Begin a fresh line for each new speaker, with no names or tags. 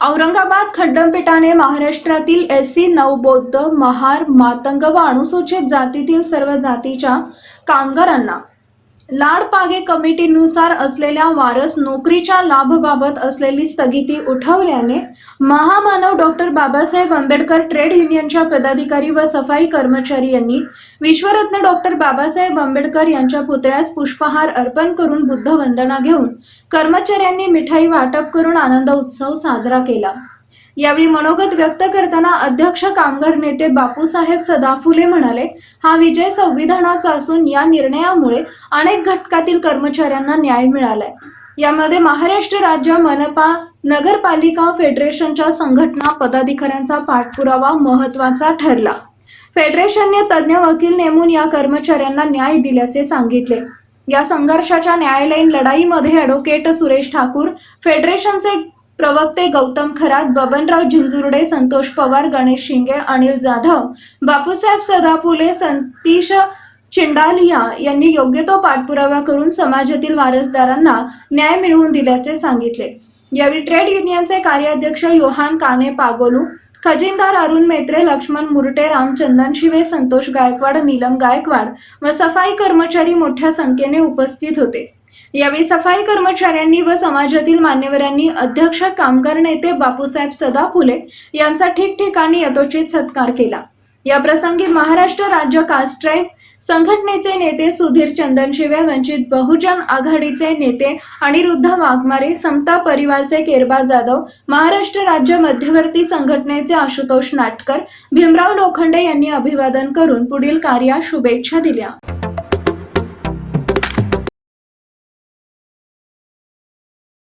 औरंगाबाद खड्डमपीठाने महाराष्ट्रातील S C नवबौद्ध महार मातंग व अनुसूचित जातीतील सर्व जातीच्या कामगारांना लाडपागे कमिटीनुसार असलेल्या वारस नोकरीच्या लाभबाबत असलेली स्थगिती उठवल्याने महामानव डॉक्टर बाबासाहेब आंबेडकर ट्रेड युनियनच्या पदाधिकारी व सफाई कर्मचारी यांनी विश्वरत्न डॉक्टर बाबासाहेब आंबेडकर यांच्या पुतळ्यास पुष्पहार अर्पण करून बुद्ध वंदना घेऊन कर्मचाऱ्यांनी मिठाई वाटप करून आनंद उत्सव साजरा केला. यावेळी मनोगत व्यक्त करताना अध्यक्ष कामगार नेते बापूसाहेब सदाफुले म्हणाले हा विजय संविधानाचा असून या निर्णयामुळे अनेक घटकातील कर्मचाऱ्यांना न्याय मिळालाय. यामध्ये महाराष्ट्र राज्य मनपा नगरपालिका फेडरेशनच्या संघटना पदाधिकाऱ्यांचा पाठपुरावा महत्त्वाचा ठरला. फेडरेशनने तज्ज्ञ वकील नेमून या कर्मचाऱ्यांना न्याय दिल्याचे सांगितले. या संघर्षाच्या न्यायालयीन लढाईमध्ये ॲडव्होकेट सुरेश ठाकूर फेडरेशनचे प्रवक्ते गौतम खरात बबनराव झिंजुर्डे संतोष पवार गणेश शिंगे अनिल जाधव बापूसाहेब सदापुले संतीश चिंडालिया यांनी योग्य तो पाठपुरावा करून समाजातील वारसदारांना न्याय मिळवून दिल्याचे सांगितले. यावेळी ट्रेड युनियनचे कार्याध्यक्ष योहान काने पागोलू खजिनदार अरुण मेत्रे लक्ष्मण मुरटे रामचंदन शिवे संतोष गायकवाड नीलम गायकवाड व सफाई कर्मचारी मोठ्या संख्येने उपस्थित होते. यावेळी सफाई कर्मचाऱ्यांनी व समाजातील मान्यवरांनी अध्यक्ष कामगार नेते बापूसाहेब सदाफुले यांचा ठिकठिकाणी यथोचित सत्कार केला. या प्रसंगी महाराष्ट्र राज्य कास्ट्राईब संघटनेचे नेते सुधीर चंदनशिवे वंचित बहुजन आघाडीचे नेते अनिरुद्ध वाघमारे समता परिवारचे केरबा जाधव महाराष्ट्र राज्य मध्यवर्ती संघटनेचे आशुतोष नाटकर भीमराव लोखंडे यांनी अभिवादन करून पुढील कार्यास शुभेच्छा दिल्या.